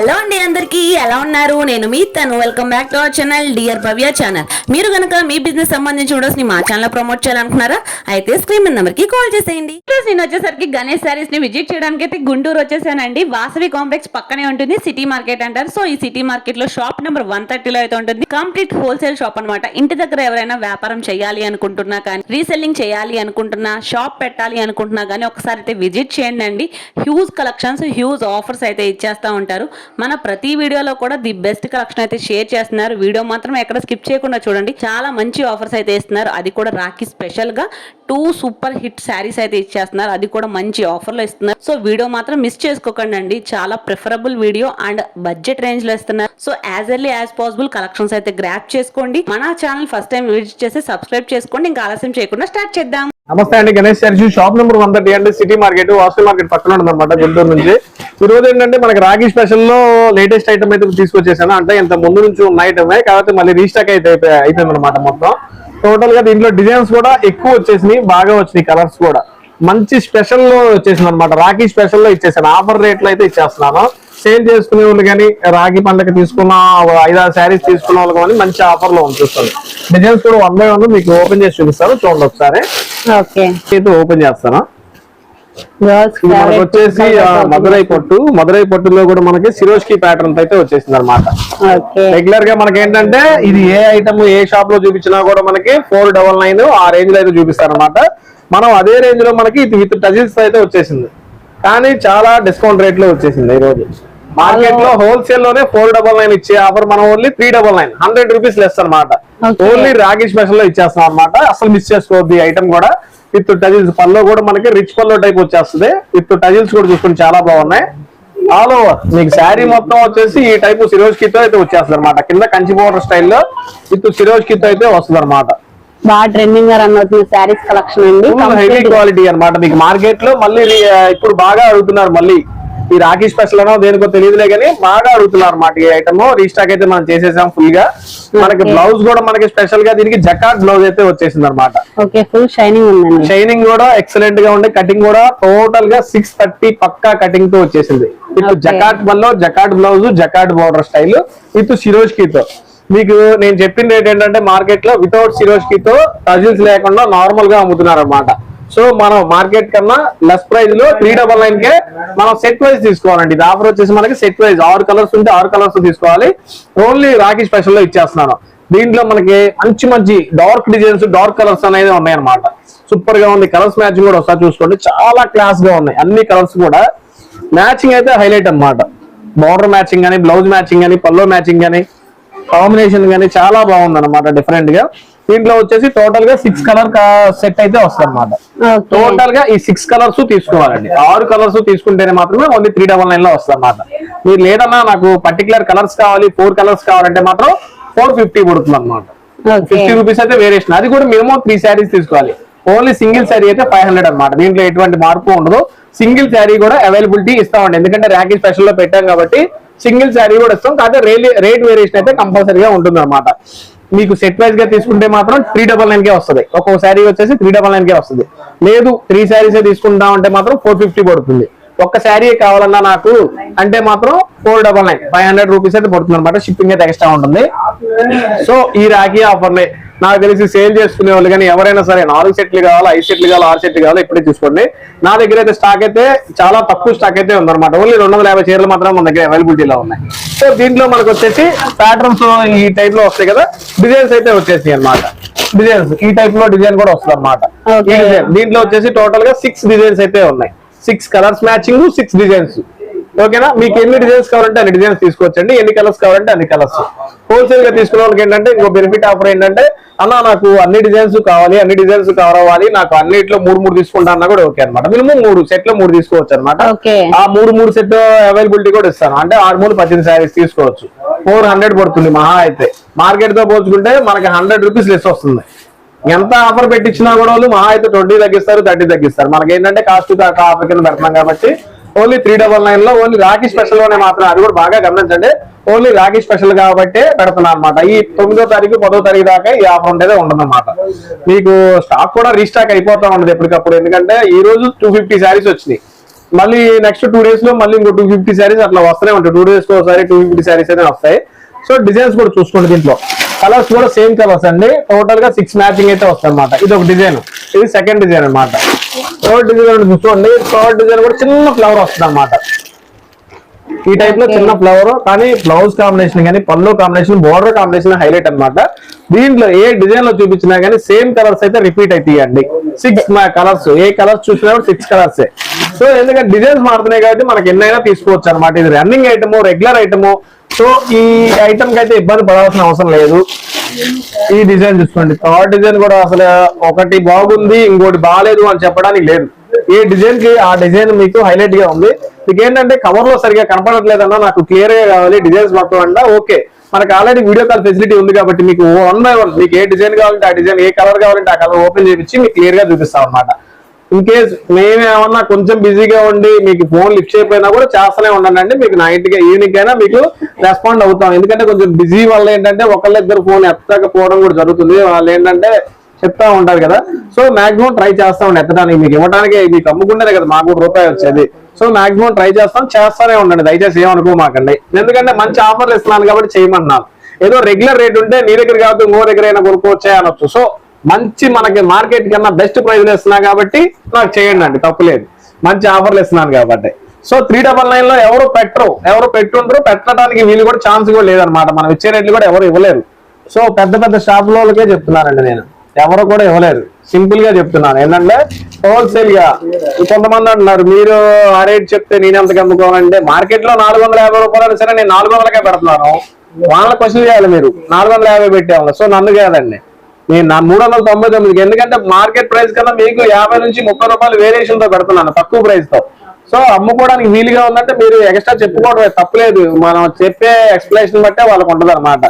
Hello అండి అందరికీ ఎలా ఉన్నారు? నేను మీ తను. Welcome back to our channel dear Bhavya channel మీరు కనుక మీ బిజినెస్ సంబంధించి వీడియోస్ని మా ఛానల్ ప్రమోట్ చేయాలనుకున్నారా అయితే స్క్రీన్ నెంబర్కి కాల్ చేసేయండి. ఈరోజు నేను వచ్చేసరికి గణేష్ సారీస్ని విజిట్ చేయడానికి అయితే గుంటూరు వచ్చేసానండి. వాసవి కాంప్లెక్స్ పక్కనే ఉంటుంది సిటీ మార్కెట్ అంటారు. సో ఈ సిటీ మార్కెట్లో షాప్ నెంబర్ వన్ థర్టీలో అయితే ఉంటుంది. కంప్లీట్ హోల్సేల్ షాప్ అన్నమాట. ఇంటి దగ్గర ఎవరైనా వ్యాపారం చేయాలి అనుకుంటున్నా కానీ రీసెల్లింగ్ చేయాలి అనుకుంటున్నా షాప్ పెట్టాలి అనుకుంటున్నా కానీ ఒకసారి అయితే విజిట్ చేయండి అండి. హ్యూజ్ కలెక్షన్స్ హ్యూజ్ ఆఫర్స్ అయితే ఇచ్చేస్తూ ఉంటారు. మన ప్రతి వీడియోలో కూడా ది బెస్ట్ కలెక్షన్ అయితే షేర్ చేస్తున్నారు. వీడియో మాత్రం ఎక్కడ స్కిప్ చేయకుండా చూడండి. చాలా మంచి ఆఫర్స్ అయితే ఇస్తున్నారు. అది కూడా రాఖీ స్పెషల్గా టూ సూపర్ హిట్ శారీస్ అయితే ఇచ్చేస్తున్నారు. అది కూడా మంచి ఆఫర్లో ఇస్తున్నారు. సో వీడియో మాత్రం మిస్ చేసుకోకండి అండి. చాలా ప్రిఫరబుల్ వీడియో అండ్ బడ్జెట్ రేంజ్లో ఇస్తున్నారు. So as early as possible collections అయితే గ్రాప్ చేసుకోండి. మన ఛానల్ ఫస్ట్ టైం విజిట్ చేసి సబ్స్క్రైబ్ చేసుకోండి. ఇంకా ఆలస్యం చేయకుండా స్టార్ట్ చేద్దాం. నమస్తే అండి. గణేష్ చర్చి షాప్ నెంబర్ వన్ థర్టీ అండి. సిటీ మార్కెట్ వాస్తు మార్కెట్ పక్కన ఉందన్నమాట గుంటూరు నుంచి. ఈ రోజు ఏంటంటే మనకి రాగి స్పెషల్లో లేటెస్ట్ ఐటమ్ అయితే తీసుకొచ్చేసాను. అంటే ఇంత ముందు నుంచి ఉన్న ఐటమే కాబట్టి మళ్ళీ రీస్టాక్ అయితే అయిపోయింది అనమాట మొత్తం. టోటల్గా దీంట్లో డిజైన్స్ కూడా ఎక్కువ వచ్చేసినాయి బాగా వచ్చినాయి కలర్స్ కూడా. మంచి స్పెషల్లో వచ్చేసింది అనమాట రాఖీ స్పెషల్లో ఇచ్చేసాను. ఆఫర్ రేట్లు అయితే ఇచ్చేస్తున్నాను. సేల్ చేసుకునే వాళ్ళు కానీ రాగి పండుగ తీసుకున్న ఐదారు శారీస్ తీసుకున్న వాళ్ళు కానీ మంచి ఆఫర్లో చూస్తాను డిజైన్స్ కూడా వన్ బై వన్ మీకు ఓపెన్ చేసి చూపిస్తాను. చూడండి ఒకసారి. ఓపెన్ చేస్తాను. మనకు వచ్చేసి ఆ, మదురై పట్టు. మదురై పట్టులో కూడా మనకి సిరోజ్కి ప్యాటర్న్ అయితే వచ్చేసింది అనమాట రెగ్యులర్గా మనకి ఏంటంటే ఇది ఏ ఐటమ్ ఏ షాప్లో చూపించినా కూడా మనకి ఫోర్ డబల్ నైన్ ఆ రేంజ్లో అయితే చూపిస్తారు అనమాట మనం అదే రేంజ్లో మనకి ఇది విత్ టజిల్స్ అయితే వచ్చేసింది. కానీ చాలా డిస్కౌంట్ రేట్లో వచ్చేసింది ఈ రోజు. మార్కెట్లో హోల్సేల్లోనే ఫోర్ డబల్ నైన్ ఇచ్చే ఆఫర్ మనం only three double nine hundred rupees less అనమాట. ఓన్లీ రాగి స్పెషల్లో ఇచ్చేస్తాం అనమాట అసలు మిస్ చేసుకోవద్దు ఈ ఐటమ్ కూడా. విత్ టజిల్స్ పల్లో కూడా మనకి రిచ్ పల్లో టైప్ వచ్చేస్తుంది. విత్ టజిల్స్ కూడా చూసుకుని చాలా బాగున్నాయి. ఆల్ ఓవర్ మీకు శారీ మొత్తం వచ్చేసి ఈ టైప్ సిరోజ్ కితో అయితే వచ్చేస్తుంది అనమాట కింద కంచి బోర్డర్ స్టైల్లో విత్ సిరోజ్ కితో అయితే వస్తుంది అనమాట బాగా ట్రెండింగ్గా రన్ శారీస్ కలెక్షన్ అండి. హెవీ క్వాలిటీ అన్నమాట. మీకు మార్కెట్లో మళ్ళీ ఇప్పుడు బాగా అడుగుతున్నారు మళ్ళీ. ఈ రాఖీ స్పెషల్ అనో దేనికో తెలియదులే కానీ బాగా అడుగుతున్నారు అన్నమాట ఈ ఐటమ్ రీస్టాక్ అయితే మనం చేసేసాం ఫుల్గా. మనకి. బ్లౌజ్ కూడా మనకి స్పెషల్గా దీనికి జకాట్ బ్లౌజ్ అయితే వచ్చేసింది అనమాట ఫుల్ షైనింగ్ షైనింగ్ కూడా ఎక్సలెంట్గా ఉండే కటింగ్ కూడా టోటల్గా సిక్స్ థర్టీ పక్కా కటింగ్తో వచ్చేసింది. Okay. జకాట్ వల్ల jacquard blouse jacquard border style with సిరోజ్తో మీకు నేను చెప్పిన రేట్ ఏంటంటే మార్కెట్లో వితౌట్ సిరోజ్తో టజిల్స్ లేకుండా నార్మల్గా అమ్ముతున్నారు అనమాట సో మనం మార్కెట్ కన్నా లెస్ ప్రైస్లో త్రీ డబల్ నైన్ కే మనం సెట్ వైజ్ తీసుకోవాలండి. ఇది ఆఫర్ వచ్చేసి మనకి సెట్ వైజ్ ఆరు కలర్స్ ఉంటే ఆరు కలర్స్ తీసుకోవాలి. ఓన్లీ రాఖీ స్పెషల్లో ఇచ్చేస్తున్నాను. దీంట్లో మనకి మంచి మంచి డార్క్ డిజైన్స్ డార్క్ కలర్స్ అనేది ఉన్నాయన్నమాట. సూపర్గా ఉంది. కలర్స్ మ్యాచింగ్ కూడా ఒకసారి చూసుకోండి. చాలా క్లాస్గా ఉన్నాయి. అన్ని కలర్స్ కూడా మ్యాచింగ్ అయితే హైలైట్ అనమాట బార్డర్ మ్యాచింగ్ కానీ బ్లౌజ్ మ్యాచింగ్ కానీ పల్లో మ్యాచింగ్ కానీ కాంబినేషన్ కానీ చాలా బాగుంది అనమాట డిఫరెంట్గా. దీంట్లో వచ్చేసి టోటల్గా సిక్స్ కలర్ సెట్ అయితే వస్తుంది అనమాట టోటల్గా ఈ సిక్స్ కలర్స్ తీసుకోవాలండి. ఆరు కలర్స్ తీసుకుంటేనే మాత్రమే ఓన్లీ త్రీ డబల్ నైన్లో వస్తుంది అనమాట మీరు లేదన్నా నాకు పర్టికులర్ కలర్స్ కావాలి ఫోర్ కలర్స్ కావాలంటే మాత్రం ఫోర్ ఫిఫ్టీ పడుతుంది అనమాట ఫిఫ్టీ రూపీస్ అయితే వేరియేషన్ అది కూడా మినిమం త్రీ శారీస్ తీసుకోవాలి. ఓన్లీ సింగిల్ శారీ అయితే ఫైవ్ హండ్రెడ్ అనమాట దీంట్లో ఎటువంటి మార్పు ఉండదు. సింగిల్ శారీ కూడా అవైలబిలిటీ ఇస్తామండి. ఎందుకంటే ర్యాకీ స్పెషల్లో పెట్టాం కాబట్టి సింగిల్ శారీ కూడా ఇస్తాం. కాకపోతే రేట్ వేరియేషన్ అయితే కంపల్సరీగా ఉంటుంది అనమాట మీకు సెట్ వైజ్గా తీసుకుంటే మాత్రం త్రీ డబల్ నైన్ కే వస్తుంది. ఒక్కొక్క శారీ వచ్చేసి త్రీ డబల్ నైన్ కే వస్తుంది. లేదు త్రీ శారీస్ తీసుకుంటాం అంటే మాత్రం ఫోర్ ఫిఫ్టీ పడుతుంది. ఒక్క శారీ కావాలన్నా నాకు అంటే మాత్రం four double nine five hundred rupees అయితే పడుతుంది అనమాట షిప్పింగ్ అయితే ఎక్స్ట్రా ఉంటుంది. సో ఈ రాఖీ ఆఫర్ని నాకు తెలిసి సేల్ చేసుకునే వాళ్ళు కానీ ఎవరైనా సరే నాలుగు సెట్లు కావాలి ఐదు సెట్లు కావాలి ఆరు సెట్లు కావాలి ఇప్పుడే చూసుకోండి. నా దగ్గర అయితే స్టాక్ అయితే చాలా తక్కువ స్టాక్ అయితే ఉందన్నమాట. ఓన్లీ రెండు వందల యాభై చీరలు మాత్రం మన దగ్గర అవైలబిలిటీలో ఉన్నాయి. సో దీంట్లో మనకు వచ్చేసి ప్యాటర్న్స్ ఈ టైప్లో వస్తాయి కదా డిజైన్స్ అయితే వచ్చేసాయి అన్నమాట. డిజైన్స్ ఈ టైప్లో డిజైన్ కూడా వస్తుంది అనమాట. దీంట్లో వచ్చేసి టోటల్గా సిక్స్ డిజైన్స్ అయితే ఉన్నాయి. Six colours matching six designs. ఓకేనా? మీకు ఎన్ని డిజైన్స్ కావాలంటే అన్ని డిజైన్స్ తీసుకోవచ్చండి ఎన్ని కలర్స్ కావాలంటే అన్ని కలర్స్. హోల్సేల్గా తీసుకునే వాళ్ళకి ఏంటంటే ఇంకో బెనిఫిట్ ఆఫర్ ఏంటంటే అన్న నాకు అన్ని డిజైన్స్ కావాలి అన్ని డిజైన్స్ కావాలి నాకు అన్నిట్లో మూడు మూడు తీసుకుంటా అన్నా కూడా ఓకే అనమాట మినిమం మూడు సెట్లో మూడు తీసుకోవచ్చు అనమాట. ఆ మూడు మూడు సెట్ అవైలబిలిటీ కూడా ఇస్తాను. అంటే ఆరు మూడు పద్దెనిమిది శారీస్ తీసుకోవచ్చు. ఫోర్ హండ్రెడ్ పడుతుంది మహా అయితే. మార్కెట్తో పోల్చుకుంటే మనకి హండ్రెడ్ రూపీస్ లెస్ వస్తుంది. ఎంత ఆఫర్ పెట్టించినా కూడా వాళ్ళు మహా అయితే ట్వంటీ తగ్గిస్తారు థర్టీ తగ్గిస్తారు. మనకి ఏంటంటే కాస్ట్ ఆఫర్ కింద పెడుతున్నాం కాబట్టి ఓన్లీ త్రీ డబల్ నైన్లో ఓన్లీ రాఖీ స్పెషల్లోనే మాత్రం అది కూడా బాగా గమనించండి. ఓన్లీ రాఖీ స్పెషల్ కాబట్టి పెడుతున్నాను అనమాట ఈ తొమ్మిదో తారీఖు పదో తారీఖు దాకా ఈ ఆఫర్ ఉండేదే ఉండదన్నమాట. మీకు స్టాక్ కూడా రీస్టాక్ అయిపోతా ఉండదు ఎప్పటికప్పుడు. ఎందుకంటే ఈ రోజు టూ ఫిఫ్టీ శారీస్ వచ్చినాయి. మళ్ళీ నెక్స్ట్ టూ డేస్లో మళ్ళీ ఇంకో టూ ఫిఫ్టీ శారీస్ అట్లా వస్తూనే ఉంటాయి. టూ డేస్ ఒకసారి టూ ఫిఫ్టీ శారీస్ అయితే వస్తాయి. సో డిజైన్స్ కూడా చూసుకోండి దీంట్లో. కలర్స్ కూడా సేమ్ కలర్స్ అండి టోటల్గా సిక్స్ మ్యాచింగ్ అయితే వస్తాయి అనమాట ఇది ఒక డిజైన్. ఇది సెకండ్ డిజైన్ అన్నమాట. థర్డ్ డిజైన్ చూసుకోండి. థర్డ్ డిజైన్ కూడా చిన్న ఫ్లవర్ వస్తుంది అనమాట ఈ టైప్లో చిన్న ఫ్లవర్ కానీ బ్లౌజ్ కాంబినేషన్ కానీ పళ్ళు కాంబినేషన్ బోర్డర్ కాంబినేషన్ హైలైట్ అన్నమాట. దీంట్లో ఏ డిజైన్లో చూపించినా కానీ సేమ్ కలర్స్ అయితే రిపీట్ అవుతాయండి సిక్స్ కలర్స్. ఏ కలర్స్ చూసినా సిక్స్ కలర్స్ సో ఎందుకంటే డిజైన్స్ మారుతున్నాయి కాబట్టి మనకి ఎన్నైనా తీసుకోవచ్చు అనమాట ఇది running item regular item so ఈ ఐటమ్కి అయితే ఇబ్బంది పడాల్సిన అవసరం లేదు. ఈ డిజైన్ చూసుకోండి. థర్డ్ డిజైన్ కూడా అసలు ఒకటి బాగుంది ఇంకోటి బాగాలేదు అని చెప్పడానికి లేదు. ఏ డిజైన్కి ఆ డిజైన్ మీకు హైలైట్గా ఉంది. మీకు ఏంటంటే కవర్లో సరిగా కనపడట్లేదన్నా నాకు క్లియర్గా కావాలి. డిజైన్స్ మొత్తం అంట ఓకే. మనకు ఆల్రెడీ వీడియో కాల్ ఫెసిలిటీ ఉంది కాబట్టి మీకు వన్ బై వన్ మీకు ఏ డిజైన్ కావాలంటే ఆ డిజైన్ ఏ కలర్ కావాలంటే ఆ కలర్ ఓపెన్ చేయించి మీకు క్లియర్గా చూపిస్తాం అనమాట ఇన్ కేస్ మేమేమన్నా కొంచెం బిజీగా ఉండి మీకు ఫోన్ లిఫ్ట్ చేయకపోయినా కూడా చేస్తూనే ఉండండి. మీకు నైట్గా ఈవినింగ్ అయినా మీకు రెస్పాండ్ అవుతాం. ఎందుకంటే కొంచెం బిజీ వల్ల ఏంటంటే ఒకళ్ళిద్దరు ఫోన్ ఎత్తకపోవడం కూడా జరుగుతుంది. వాళ్ళు ఏంటంటే చెప్తా ఉంటారు కదా. సో మాక్సిమం ట్రై చేస్తా ఉండే ఎత్తడానికి మీకు ఇవ్వడానికి మీకు అమ్ముకుంటేనే కదా మాకు రూపాయి వచ్చేది. సో మాక్సిమం ట్రై చేస్తాం. చేస్తానే ఉండండి. దయచేసి ఏమనుకో మాకండి ఎందుకంటే మంచి ఆఫర్లు ఇస్తున్నాను కాబట్టి చేయమన్నాను ఏదో రెగ్యులర్ రేట్ ఉంటే నీ దగ్గర కాదు ఇంకో దగ్గర అయినా కొనుక్కోవచ్చే అనొచ్చు. సో మంచి మనకి మార్కెట్ కన్నా బెస్ట్ ప్రైజ్లు ఇస్తున్నా కాబట్టి నాకు చేయండి అండి తప్పులేదు మంచి ఆఫర్లు ఇస్తున్నాను కాబట్టి. సో త్రీ డబల్ నైన్లో ఎవరు పెట్టరు ఎవరు పెట్టుంటారు పెట్టడానికి వీలు కూడా ఛాన్స్ కూడా లేదనమాట మనం ఇచ్చే రేట్లు కూడా ఎవరు ఇవ్వలేరు. సో పెద్ద పెద్ద షాపులకే చెప్తున్నానండి నేను. ఎవరు కూడా ఇవ్వలేరు. సింపుల్గా చెప్తున్నాను. ఏంటంటే హోల్సేల్గా కొంతమంది అంటున్నారు మీరు ఆ రేట్ చెప్తే నేను ఎంతకు అమ్ముకోవాలంటే మార్కెట్లో నాలుగు వందల యాభై రూపాయలు సరే నేను నాలుగు వందలకే పెడుతున్నాను. వాళ్ళ క్వశ్చన్ చేయాలి మీరు. నాలుగు వందల యాభై పెట్టేవాళ్ళు సో నన్ను కాదండి. నేను నా మూడు వందల తొంభై తొమ్మిదికి. ఎందుకంటే మార్కెట్ ప్రైస్ కన్నా మీకు యాభై నుంచి ముప్పై రూపాయలు వేరియేషన్తో పెడుతున్నాను తక్కువ ప్రైస్తో. సో అమ్ముకోవడానికి వీలుగా ఉందంటే మీరు ఎక్స్ట్రా చెప్పుకోవడం తప్పలేదు. మనం చెప్పే ఎక్స్ప్లెనేషన్ బట్టే వాళ్ళకి ఉండదు అనమాట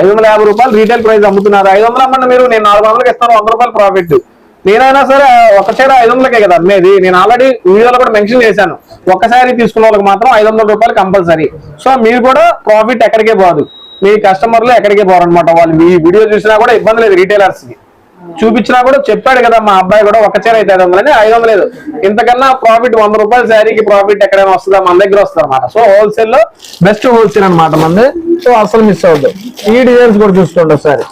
ఐదు వందల యాభై రూపాయలు రీటైల్ ప్రైస్ అమ్ముతున్నారు. ఐదు వందలు అమ్మండి మీరు నేను నాలుగు వందలకి ఇస్తాను వంద రూపాయలు ప్రాఫిట్ నేనైనా సరే ఒక చీర ఐదు వందలకే కదా అమ్మేది. నేను ఆల్రెడీ వీడియోలో కూడా మెన్షన్ చేశాను. ఒక్కసారి తీసుకున్న వాళ్ళకి మాత్రం ఐదు వందల రూపాయలు కంపల్సరీ సో మీరు కూడా ప్రాఫిట్ ఎక్కడికే పోదు. మీ కస్టమర్లు ఎక్కడికే పోరు అనమాట వాళ్ళు. మీ వీడియో చూసినా కూడా ఇబ్బంది లేదు రీటైలర్స్కి. చూపించినా కూడా చెప్పాడు కదా మా అబ్బాయి కూడా ఒక చీర అయితే ఐదు వందలని. ఐదు వందలు లేదు. ఇంతకన్నా ప్రాఫిట్ వంద రూపాయల శారీకి ప్రాఫిట్ ఎక్కడైనా వస్తుందా? మన దగ్గర వస్తుంది అనమాట సో హోల్సేల్లో బెస్ట్ హోల్సేల్ అనమాట మంది. సో అసలు మిస్ అవుతుంది ఈ డిజైన్స్ కూడా చూసుకోండి ఒకసారి.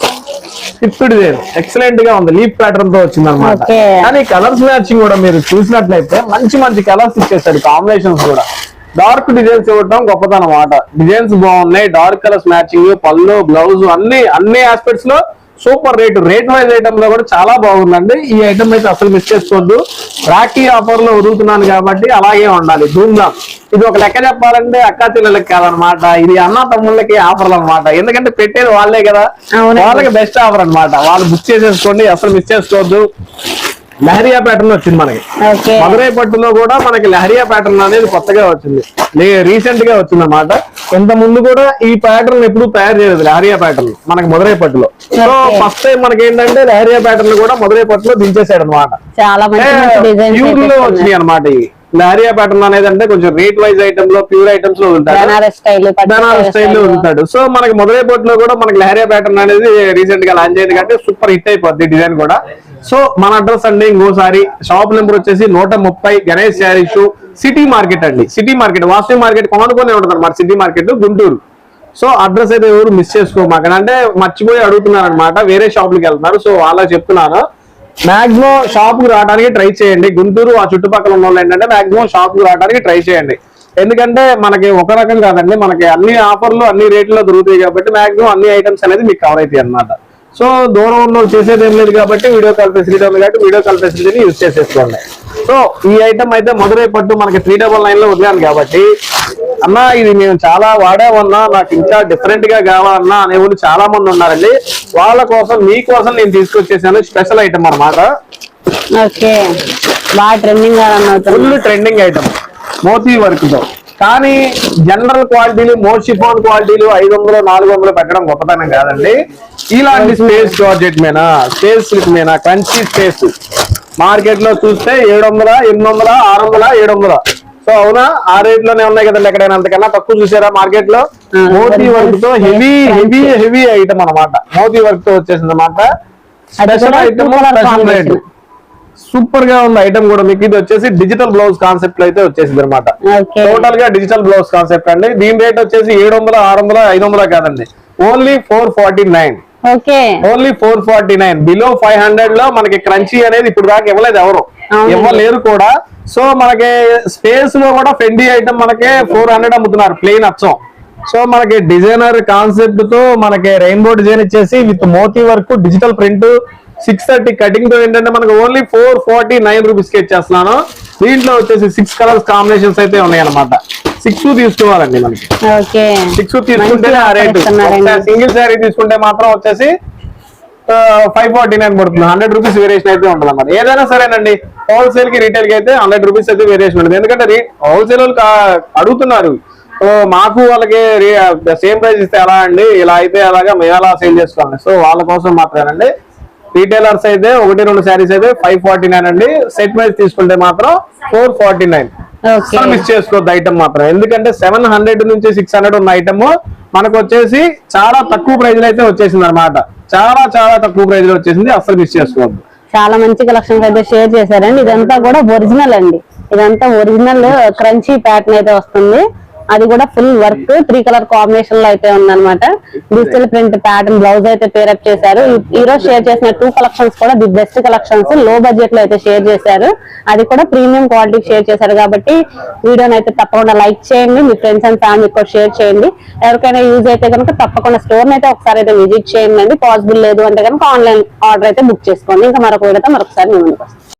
డిజైన్ ఎక్సలెంట్గా ఉంది. లీప్ ప్యాటర్న్తో వచ్చింది అనమాట. కానీ కలర్స్ మ్యాచింగ్ కూడా మీరు చూసినట్లయితే మంచి మంచి కలర్స్ ఇచ్చేసాడు కాంబినేషన్స్ కూడా. డార్క్ డిజైన్స్ ఇవ్వటం గొప్పతనం అన్నమాట. డిజైన్స్ బాగున్నాయి dark colours matching pallu blouse అన్ని అన్ని ఆస్పెక్ట్స్లో సూపర్ రేట్ రేట్ వైజ్ ఐటమ్లో కూడా చాలా బాగుందండి. ఈ ఐటమ్ అయితే అసలు మిస్ చేసుకోవద్దు. రాఖీ ఆఫర్లో వదులుతున్నాను కాబట్టి అలాగే ఉండాలి. ధూమ్ధామ్. ఇది ఒక లెక్క చెప్పాలంటే అక్క చెల్లెలకి కాదనమాట ఇది అన్న తమ్ముళ్ళకి ఆఫర్లు అన్నమాట. ఎందుకంటే పెట్టేది వాళ్ళే కదా. వాళ్ళకి బెస్ట్ ఆఫర్ అన్నమాట. వాళ్ళు బుక్ చేసేసుకోండి అసలు మిస్ చేసుకోవద్దు. లహరియా ప్యాటర్న్ వచ్చింది మనకి. మదురై పట్టులో కూడా మనకి లహరియా ప్యాటర్న్ అనేది కొత్తగా వచ్చింది. రీసెంట్గా వచ్చింది అనమాట ఇంత ముందు కూడా ఈ ప్యాటర్న్ ఎప్పుడు తయారు చేయలేదు లహరియా ప్యాటర్న్ మనకి మదురై పట్టులో. సో. ఫస్ట్ టైం మనకి ఏంటంటే లహరియా ప్యాటర్న్ కూడా మదురై పట్టులో దించేసాడు అనమాట లో వచ్చినాయి అనమాట ఇవి. లహరియా ప్యాటర్న్ అనేది అంటే కొంచెం రేట్ వైజ్ ఐటమ్లో ప్యూర్ ఐటమ్స్లో బనారస్ స్టైల్ స్టైల్లో ఉంటాడు. సో మనకి మొదలై పొట్టులో కూడా మనకి లహరియా ప్యాటర్న్ అనేది రీసెంట్గా లాంచ్ అయింది కాబట్టి సూపర్ హిట్ అయిపోద్ది డిజైన్ కూడా. సో మన అడ్రస్ అండి ఇంకోసారి. షాప్ నెంబర్ వచ్చేసి నూట ముప్పై గణేష్ శారీ షూ సిటీ మార్కెట్ అండి. సిటీ మార్కెట్ వాసవి మార్కెట్ కొనుక్కొని ఉంటుంది అనమాట city market Guntur. So address అయితే ఎవరు మిస్ చేసుకోమాక అంటే మర్చిపోయి అడుగుతున్నారు అనమాట వేరే షాపులకి వెళ్తున్నారు. సో అలా చెప్తున్నాను. మాక్సిమం షాప్కి రావడానికి ట్రై చేయండి. గుంటూరు ఆ చుట్టుపక్కల ఉన్న వాళ్ళు ఏంటంటే మాక్సిమం షాప్కు రావడానికి ట్రై చేయండి. ఎందుకంటే మనకి ఒక రకం కాదండి. మనకి అన్ని ఆఫర్లు అన్ని రేట్లలో దొరుకుతాయి కాబట్టి మాక్సిమం అన్ని ఐటమ్స్ అనేది మీకు కవర్ అవుతాయి అన్నమాట. సో దూరం ఉన్న చేసేది ఏం లేదు కాబట్టి వీడియో కాల్ ఫెసిలిటీ ఉంది కాబట్టి వీడియో కాల్ ఫెసిలిటీని యూజ్ చేసేసుకోండి. సో ఈ ఐటమ్ అయితే మధురై పట్టు మనకి త్రీ డబల్ నైన్లో వదిలాను కాబట్టి అన్నా ఇది మేము చాలా వాడామన్నా నాకు ఇంకా డిఫరెంట్గా కావాలన్నా అనే వాళ్ళు చాలా మంది ఉన్నారండి. వాళ్ళ కోసం మీకోసం నేను తీసుకొచ్చేసాను స్పెషల్ ఐటమ్ అవుతుంది. ఫుల్ ట్రెండింగ్ ఐటమ్ మోతీ వర్క్తో కానీ జనరల్ క్వాలిటీలు మోషిఫోన్ క్వాలిటీలు ఐదు వందలు నాలుగు వందలు పెట్టడం గొప్పతనం కాదండి. ఇలాంటి స్పేస్ జార్జెట్ మీద స్పేస్ మీద కంచి స్పేస్ మార్కెట్లో చూస్తే ఏడు వందల ఎనిమిది వందల ఆరు వందల ఏడు వందల సో అవునా? ఆ రేట్లోనే ఉన్నాయి కదండి ఎక్కడైనా అంతకన్నా? తక్కువ చూసారా మార్కెట్లో మోతీ వర్క్తో. హెవీ హెవీ హెవీ ఐటమ్ అన్నమాట. మోతీ వర్క్తో వచ్చేసింది అనమాట స్పెషల్ ఐటమ్ స్పెషల్. రేట్ సూపర్గా ఉంది ఐటమ్ కూడా మీకు ఇది వచ్చేసి డిజిటల్ బ్లౌజ్ కాన్సెప్ట్ అయితే వచ్చేసింది అనమాట టోటల్గా డిజిటల్ బ్లౌజ్ కాన్సెప్ట్ అండి. దీని రేట్ వచ్చేసి ఏడు వందల ఆరు వందల ఐదు వందల కాదండి. Only four forty nine only four forty nine below five హండ్రెడ్లో మనకి క్రంచీ అనేది ఇప్పుడు దాకా ఇవ్వలేదు ఎవరు. ఇవ్వలేరు కూడా. సో మనకి స్పేస్లో కూడా ఫెండీ ఐటమ్ మనకి ఫోర్ హండ్రెడ్ అమ్ముతున్నారు ప్లెయిన్ అచ్చం. సో మనకి డిజైనర్ కాన్సెప్ట్తో మనకి రెయిన్బో డిజైన్ ఇచ్చేసి with Moti work digital print six thirty కటింగ్తో ఏంటంటే మనకి ఓన్లీ ఫోర్ ఫార్టీ నైన్ రూపీస్కి ఇచ్చేస్తున్నాను. దీంట్లో వచ్చేసి సిక్స్ కలర్స్ కాంబినేషన్స్ అయితే ఉన్నాయి అనమాట సిక్స్ తీసుకోవాలండి మనకి. సిక్స్ తీసుకుంటే రేటు. సింగిల్ శారీ తీసుకుంటే మాత్రం వచ్చేసి ఫైవ్ ఫార్టీ నైన్ పడుతుంది. హండ్రెడ్ రూపీస్ వేరియేషన్ అయితే ఉంటుంది అన్నమాట ఏదైనా సరేనండి. హోల్సేల్కి రీటైల్కి అయితే హండ్రెడ్ రూపీస్ అయితే వేరియేషన్ ఉంటుంది ఎందుకంటే హోల్సేల్ వాళ్ళు అడుగుతున్నారు. మాకు వాళ్ళకి సేమ్ ప్రైస్ ఇస్తే ఎలా అండి? ఇలా అయితే అలాగా మేము ఎలా సేల్ చేసుకోవాలి. సో వాళ్ళ కోసం మాత్రమేనండి. రీటైలర్స్ అయితే ఒకటి రెండు శారీస్ అయితే ఫైవ్ ఫార్టీ నైన్ అండి. సెట్ వైజ్ తీసుకుంటే మాత్రం ఫోర్ ఫార్టీ నైన్ మిస్ చేసుకోవద్దు ఐటమ్ మాత్రం. ఎందుకంటే సెవెన్ హండ్రెడ్ నుంచి సిక్స్ హండ్రెడ్ ఉన్న ఐటమ్ మనకు వచ్చేసి చాలా తక్కువ ప్రైజ్లో అయితే వచ్చేసింది అనమాట చాలా చాలా తక్కువ ప్రైజ్లో వచ్చేసింది. అస్సలు మిస్ చేసుకోవద్దు. చాలా మంచి కలెక్షన్స్ అయితే షేర్ చేశారండి. ఇదంతా కూడా ఒరిజినల్ అండి. ఇదంతా ఒరిజినల్ క్రంచీ ప్యాటర్న్ అయితే వస్తుంది. అది కూడా ఫుల్ వర్క్ త్రీ కలర్ కాంబినేషన్లో అయితే ఉందన్నమాట. డిజిటల్ ప్రింట్ ప్యాటర్న్ బ్లౌజ్ అయితే పేరప్ చేశారు. ఈ- రోజు షేర్ చేసిన టూ కలెక్షన్స్ కూడా ది బెస్ట్ కలెక్షన్స్లో బడ్జెట్లో అయితే షేర్ చేశారు. అది కూడా ప్రీమియం క్వాలిటీ షేర్ చేశారు కాబట్టి వీడియోని అయితే తప్పకుండా లైక్ చేయండి. మీ ఫ్రెండ్స్ అండ్ ఫ్యామిలీ కూడా షేర్ చేయండి. ఎవరికైనా యూజ్ అయితే కనుక తప్పకుండా స్టోర్ అయితే ఒకసారి అయితే విజిట్ చేయండి. పాసిబుల్ లేదు అంటే కనుక ఆన్లైన్ ఆర్డర్ అయితే బుక్ చేసుకోండి. ఇంకా మరొక వీడియోతో మరొకసారి మేము వస్తాం.